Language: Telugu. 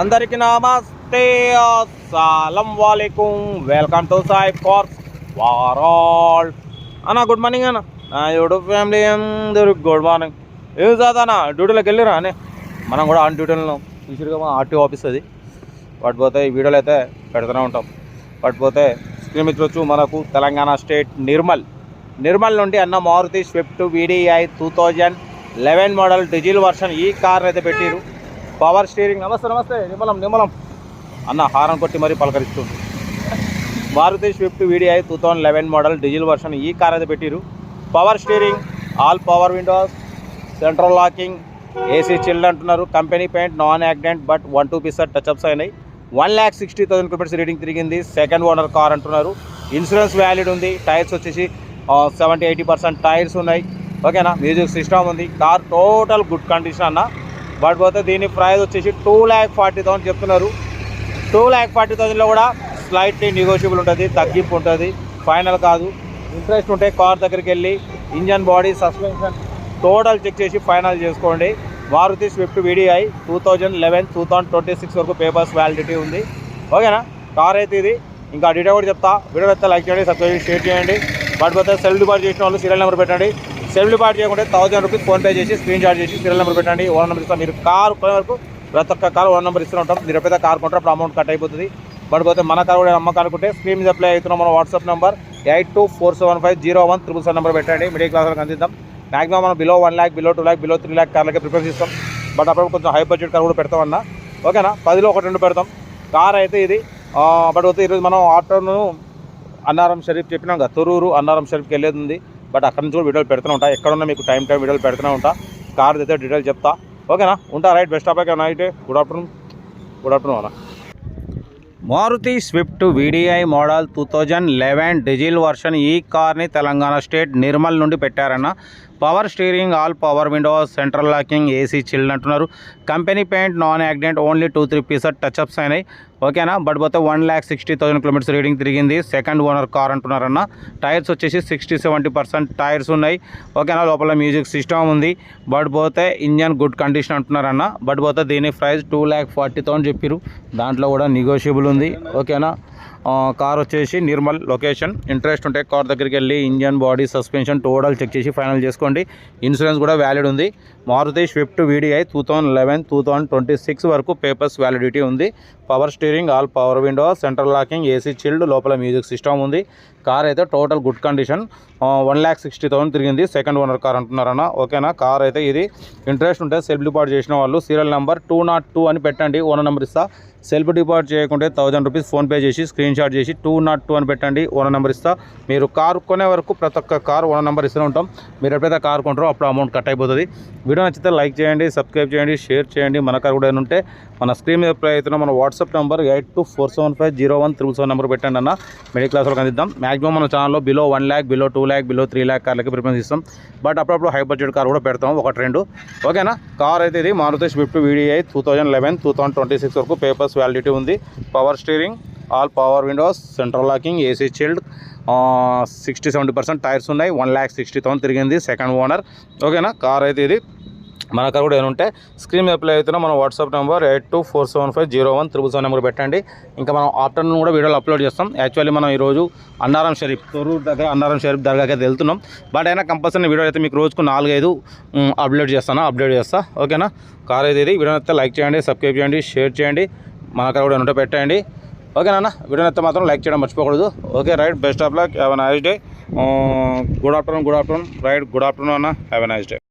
అందరికీ నమస్తే. అస్సలం వాలేకుం. Welcome to Sai cars all అన్న గుడ్ మార్నింగ్ అన్న. నా యూట్యూబ్ ఫ్యామిలీ అందరు గుడ్ మార్నింగ్. ఏం చదువునా డ్యూటీలోకి వెళ్ళిరా అనే? మనం కూడా ఆన్ డ్యూటీలో చూసిరుగా మా ఆర్టీ ఆఫీస్ అది. పడిపోతే ఈ వీడియోలు అయితే పెడుతూనే ఉంటాం. పడిపోతే స్క్రీన్ మీద మనకు తెలంగాణ స్టేట్ నిర్మల్. నిర్మల్ నుండి అన్న Maruti swift VDI two thousand eleven model diesel version ఈ కార్ అయితే పెట్టిరు. Power steering. నమస్తే నమస్తే. నిమ్మలం నిమ్మలం. అన్న హారం కొట్టి మరీ పలకరిస్తుంది. Maruti swift VDI two thousand eleven model diesel version ఈ కార్ అయితే పెట్టిరు power steering all power windows central locking AC chilled అంటున్నారు. Company paint non accident but one two pieces touch ups అయినాయి. One lakh sixty thousand rupees reading తిరిగింది. సెకండ్ ఓనర్ కార్ అంటున్నారు. ఇన్సూరెన్స్ వ్యాలిడ్ ఉంది. టైర్స్ వచ్చేసి సెవెంటీ ఎయిటీ పర్సెంట్ టైర్స్ ఉన్నాయి. ఓకేనా? మ్యూజిక్ సిస్టమ్ ఉంది. కార్ టోటల్ గుడ్ కండిషన్ అన్న. బట్ పోతే దీని ప్రైస్ వచ్చేసి టూ ల్యాక్ ఫార్టీ థౌసండ్ చెప్తున్నారు. టూ ల్యాక్ ఫార్టీ థౌసండ్లో కూడా స్లైట్లీ నెగోషియబుల్ ఉంటుంది తగ్గింపు ఉంటుంది. ఫైనల్ కాదు. ఇంట్రెస్ట్ ఉంటే కార్ దగ్గరికి వెళ్ళి engine body suspension total check చేసి ఫైనల్ చేసుకోండి. Maruti swift VDI two thousand eleven two thousand twenty six వరకు పేపర్స్ వ్యాలిడిటీ ఉంది. ఓకేనా? కార్ అయితే ఇది. ఇంకా డీటెయిల్ కూడా చెప్తా. వీడియో అయితే లైక్ చేయండి సబ్స్క్రైబ్ షేర్ చేయండి. బట్ పోతే సెల్ డిపాజిట్ చేసిన వాళ్ళు సీరియల్ నెంబర్ పెట్టండి. సెల్ఫ్ చేయకుంటే థౌసండ్ రూపీస్ ఫోన్పే చేసి స్క్రీన్ షాట్ చేసి సీరియల్ నెంబర్ పెట్టండి. ఓన్ నెంబర్ ఇస్తాం. మీరు కార్ కొనే వరకు ప్రతి ఒక్క కార్ ఓన్ నెంబర్ ఇస్తూ ఉంటాం. మీరు ఎప్పుడైతే కార్ కొంటారు అప్పుడు అమౌంట్ కట్ అయిపోతుంది. పడిపోతే పోతే మన కార్ కూడా అమ్మకానుకుంటే స్క్రీన్ మీద అప్లై అవుతున్నాం మన WhatsApp number eight two four seven five zero one triple seven number పెట్టండి. మిడిల్ క్లాస్ వాళ్ళకి అందిద్దాం. మాక్సిమం మనం below one lakh below two lakh below three lakh కార్లకే preference ఇస్తాం బట్ అప్పుడు కొంచెం హై బడ్జెట్ కార్ కూడా పెడతామన్నా ఓకేనా పదిలో ఒకటి రెండు పెడతాం. కార్ అయితే ఇది ఆ, బట్ పోతే ఈరోజు మనం ఆటోను అన్నారం షరీఫ్ చెప్పినాం కదా తొరూరు అన్నారం షరీఫ్కి వెళ్ళేది ఉంది. బట్ అక్కడ నుంచి కూడా వీడియోలు పెడుతూనే ఉంటా. ఎక్కడున్నా మీకు టైం టైం వీడియోలు పెడుతూనే ఉంటా. కార్ అయితే డీటెయిల్ చెప్తా. ఓకేనా ఉంటా right best of night good afternoon good afternoon అన్న. Maruti swift VDI model two thousand eleven diesel version ఈ కార్ని తెలంగాణ స్టేట్ నిర్మల్ నుండి పెట్టారన్న. Power steering all power windows central locking AC chilled అంటున్నారు. Company paint non accident only two three pieces touch ups అయినాయి. ఓకేనా? బట్ పోతే one lakh sixty thousand kilometres reading తిరిగింది. సెకండ్ ఓనర్ కార్ అంటున్నారన్న. టైర్స్ వచ్చేసి సిక్స్టీ సెవెంటీ పర్సెంట్ టైర్స్ ఉన్నాయి. ఓకేనా? లోపల మ్యూజిక్ సిస్టమ్ ఉంది. బట్ పోతే ఇంజన్ గుడ్ కండిషన్ అంటున్నారన్న. బట్ పోతే దీని price two lakh forty thousand చెప్పారు దాంట్లో కూడా నెగోషియబుల్ ఉంది. ఓకేనా? కార్ వచ్చేసి నిర్మల్ లొకేషన్. ఇంట్రెస్ట్ ఉంటే కార్ దగ్గరికి వెళ్ళి engine body suspension total check చేసి ఫైనల్ చేసుకోండి. ఇన్సూరెన్స్ కూడా వ్యాలిడ్ ఉంది. Maruti swift VDI two thousand eleven two thousand twenty six వరకు పేపర్స్ వ్యాలిడిటీ ఉంది. Power steering all power window central locking AC chilled లోపల మ్యూజిక్ సిస్టమ్ ఉంది. కార్ అయితే total good condition. One lakh sixty thousand తిరిగింది. సెకండ్ ఓనర్ కార్ అంటున్నారన్న. ఓకేనా? కార్ అయితే ఇది. ఇంట్రెస్ట్ ఉంటే సెల్ఫ్ డిపాజిట్ చేసిన వాళ్ళు serial number two not two అని పెట్టండి. ఓనర్ నెంబర్ ఇస్తా. సెల్ఫ్ డిపాజిట్ చేయకుంటే థౌసండ్ రూపీస్ ఫోన్పే చేసి స్క్రీన్ షాట్ చేసి టూ నాట్ టూ అని పెట్టండి. ఓనర్ నెంబర్ ఇస్తా. మీరు కార్ కొనే వరకు ప్రతి ఒక్క కార్ ఓనర్ నెంబర్ ఇస్తూనే ఉంటాం. మీరు ఎప్పుడైతే కార్ కొంటారో అప్పుడు అమౌంట్ కట్ అయిపోతుంది. వీడియో నచ్చితే లైక్ చేయండి సబ్స్క్రైబ్ చేయండి షేర్ చేయండి. మన కార్ కూడా ఉంటే మన స్క్రీన్ మీద ప్లే అవుతున్న మన WhatsApp number eight two four seven five zero one triple seven number పెట్టండి అన్న. మిడిల్ క్లాస్ వాళ్ళకి అందిద్దాం. మాక్సిమం మన ఛానల్లో below one lakh below two lakh below three lakh కార్లకి preference ఇస్తాం. బట్ అప్పుడప్పుడు హై బడ్జెట్ కార్ కూడా పెడతాం. ఒకటి రెండు ఓకేనా కార్ అయితే ఇది Maruti swift VDI two thousand eleven two thousand twenty six వరకు పేపర్స్ వ్యాలిడిటీ ఉంది. Power steering all power windows central locking AC chilled sixty seventy percent tyres ఉన్నాయి. వన్ ల్యాక్ సిక్స్టీ థౌసండ్ తిరిగింది సెకండ్ ఓనర్ ఓకేనా కార్ అయితే ఇది మన కార్ కూడా ఏమైనా ఉంటే స్క్రీన్ మీద అప్లై అవుతున్నా మన WhatsApp number eight two four seven five zero one triple seven number పెట్టండి. ఇంకా మనం ఆఫ్టర్నూన్ కూడా వీడియోలు అప్లోడ్ చేస్తాం. యాక్చువల్లీ మనం ఈరోజు అన్నారం షరీఫ్ తొరూరు దగ్గర అన్నారం షరీఫ్ దర్గాకి అయితే వెళ్తున్నాం. బట్ అయినా కంపల్సరీ వీడియో అయితే మీకు రోజుకు నాలుగైదు అప్డేట్ అప్లోడ్ చేస్తాను. అప్డేట్ చేస్తా. ఓకేనా కార్ అయితే ఇది. వీడియో అయితే లైక్ చేయండి సబ్స్క్రైబ్ చేయండి షేర్ చేయండి. మన కార్ కూడా ఏమైనా ఉంటే పెట్టండి. ఓకేనా వీడియో అయితే మాత్రం లైక్ చేయడం మర్చిపోకూడదు. Okay right best of luck have a nice day good afternoon good afternoon right good afternoon అన్న. Have a nice day